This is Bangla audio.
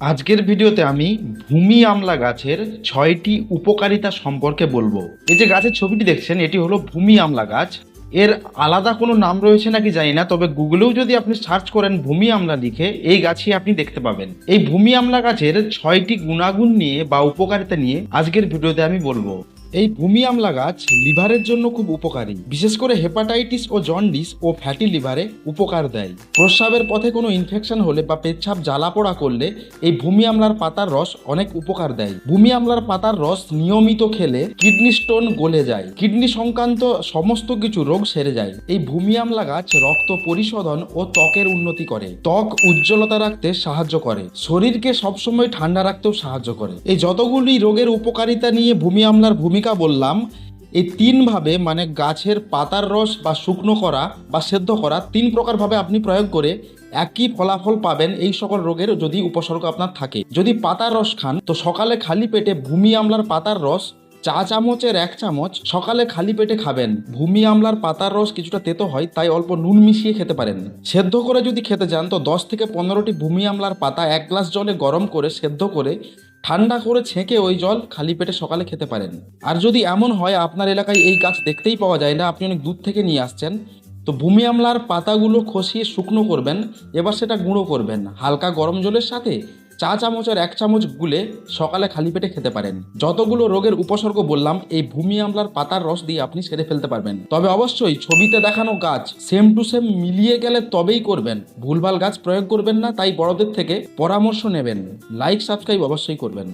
আজকের ভিডিওতে আমি ভূমি আমলা গাছের ছয়টি উপকারিতা সম্পর্কে বলব। এই যে গাছের ছবিটি দেখছেন, এটি হলো ভূমি আমলা গাছ। এর আলাদা কোনো নাম রয়েছে নাকি জানি না, তবে গুগলেও যদি আপনি সার্চ করেন ভূমি আমলা লিখে, এই গাছই আপনি দেখতে পাবেন। এই ভূমি আমলা গাছের ছয়টি গুণাগুণ নিয়ে বা উপকারিতা নিয়ে আজকের ভিডিওতে আমি বলব। এই ভূমি আমলা গাছ লিভারের জন্য খুব উপকারী। বিশেষ করে হেপাটাইটিস ও জন্ডিস ও ফ্যাটি লিভারে উপকার দেয়। প্রস্রাবের পথে কোনো ইনফেকশন হলে বা পেচ্ছাপ জ্বালা পোড়া করলে এই ভূমি আমলার পাতার রস অনেক উপকার দেয়। ভূমি আমলার পাতার রস নিয়মিত খেলে কিডনি স্টোন গলে যায়। কিডনি সংক্রান্ত সমস্ত কিছু রোগ সেরে যায়। এই ভূমি আমলা গাছ রক্ত পরিশোধন ও ত্বকের উন্নতি করে। ত্বক উজ্জ্বলতা রাখতে সাহায্য করে। শরীরকে সবসময় ঠান্ডা রাখতেও সাহায্য করে। এই যতগুলি রোগের উপকারিতা নিয়ে ভূমি আমলার ভূমিকা বললাম, এই তিনভাবে মানে গাছের পাতার রস বা শুকনো করা বা সেদ্ধ করা তিন প্রকারভাবে আপনি প্রয়োগ করে একই ফলাফল পাবেন এই সকল রোগের যদি উপসর্গ আপনার থাকে। যদি পাতার রস খান, তো সকালে খালি পেটে ভূমি আমলার পাতার রস, চা চামচের এক চামচ সকালে খালি পেটে খাবেন। ভূমি আমলার পাতার রস কিছুটা তেতো হয়, তাই অল্প নুন মিশিয়ে খেতে পারেন। সেদ্ধ করে যদি খেতে যান, তো দশ থেকে পনেরোটি ভূমি আমলার পাতা এক গ্লাস জলে গরম করে সেদ্ধ করে ঠান্ডা করে ছেঁকে ওই জল খালি পেটে সকালে খেতে পারেন। আর যদি এমন হয়, আপনার এলাকায় এই গাছ দেখতেই পাওয়া যায় না, আপনি অনেক দূর থেকে নিয়ে আসছেন। তো ভূমি আমলার পাতাগুলো খসিয়ে শুকনো করবেন, এবার সেটা গুঁড়ো করবেন। হালকা গরম জলের সাথে চা চামচের এক চামচ গুলে সকালে খালি পেটে খেতে পারেন। যতগুলো রোগের উপসর্গ বললাম, এই ভূমি আমলার পাতার রস দিয়ে আপনি সেরে ফেলতে পারবেন। তবে অবশ্যই ছবিতে দেখানো গাছ সেম টু সেম মিলিয়ে গেলে তবেই করবেন। ভুলভাল গাছ প্রয়োগ করবেন না, তাই বড়দের থেকে পরামর্শ নেবেন। লাইক, সাবস্ক্রাইব অবশ্যই করবেন।